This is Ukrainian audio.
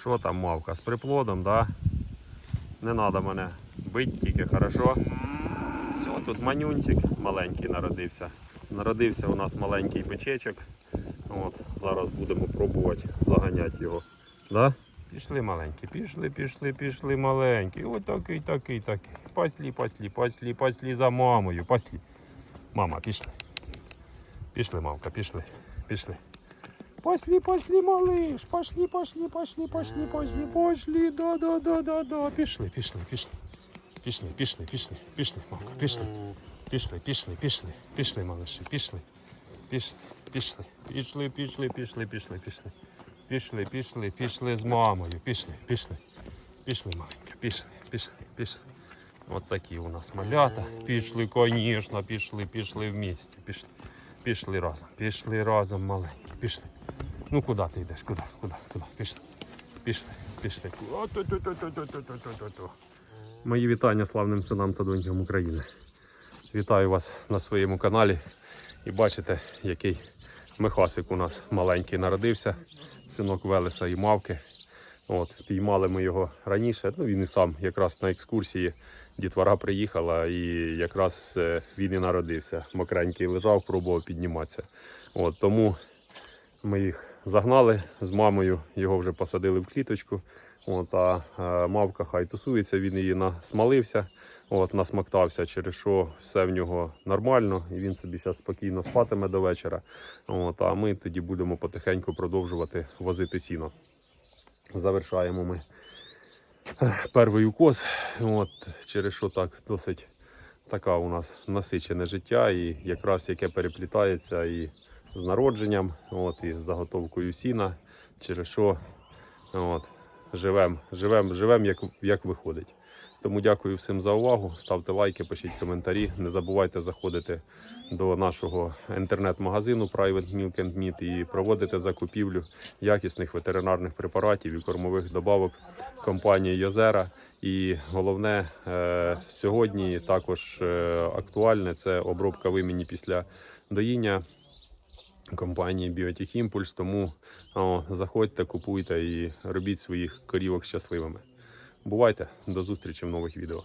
Що там мавка? З приплодом, да? Не треба мене бити тільки, хорошо. Все, тут манюнчик маленький народився. Народився у нас маленький бичечок. От, зараз будемо пробувати заганяти його. Да? Пішли маленькі, пішли, пішли, пішли маленькі. Ось такий, такий, такий. Паслі, паслі, паслі, паслі за мамою. Паслі. Мама, пішли. Пішли, мамка, пішли. Пішли. Пошли, пошли, малыш, пошли, пошли, пошли, пошли, пошли, пошли, да, да, да, да, да. Пішли, пішли, пішли. Пішли, пішли, пішли, пішли, мамка, пішли. Пішли, пішли, пішли, пішли, малыші, пішли. Пішли, пішли, пішли, пішли, пішли, пішли, пішли. Пішли, пішли, пішли з мамою. Пішли, пішли. Пішли, маленька, пішли, пішли, пішли. От такі у нас малята. Пішли, конечно, пішли, пішли в. Пішли. Пішли разом. Пішли разом, маленькі, пішли. Ну куди ти йдеш? Куди? Куди? Куди? Пішли. Пішли. Пішли. Мої вітання славним синам та донькам України. Вітаю вас на своєму каналі. І бачите, який мехасик у нас маленький народився. Синок Велеса і мавки. От, Піймали ми його раніше. Ну Він і сам якраз на екскурсії дітвора приїхала і якраз е, він і народився. Мокренький лежав, пробував підніматися. От, Тому ми їх загнали з мамою, його вже посадили в кліточку. От, а е, мавка хай тусується, він її насмалився, от, насмоктався, через що все в нього нормально, і він собі зараз спокійно спатиме до вечора. От, а ми тоді будемо потихеньку продовжувати возити сіно. Завершаємо ми е, перший укос. От, через що так досить така у нас насичене життя, і якраз яке переплітається і з народженням, от, і заготовкою сіна, через що от, живемо, живем, живем як, як виходить. Тому дякую всім за увагу. Ставте лайки, пишіть коментарі. Не забувайте заходити до нашого інтернет-магазину Private Milk and Meat і проводити закупівлю якісних ветеринарних препаратів і кормових добавок компанії Йозера. І головне е, сьогодні також е, актуальне це обробка вимені після доїння компанії Biotech Impulse. Тому о, заходьте, купуйте і робіть своїх корівок щасливими. Бувайте, до зустрічі в нових відео.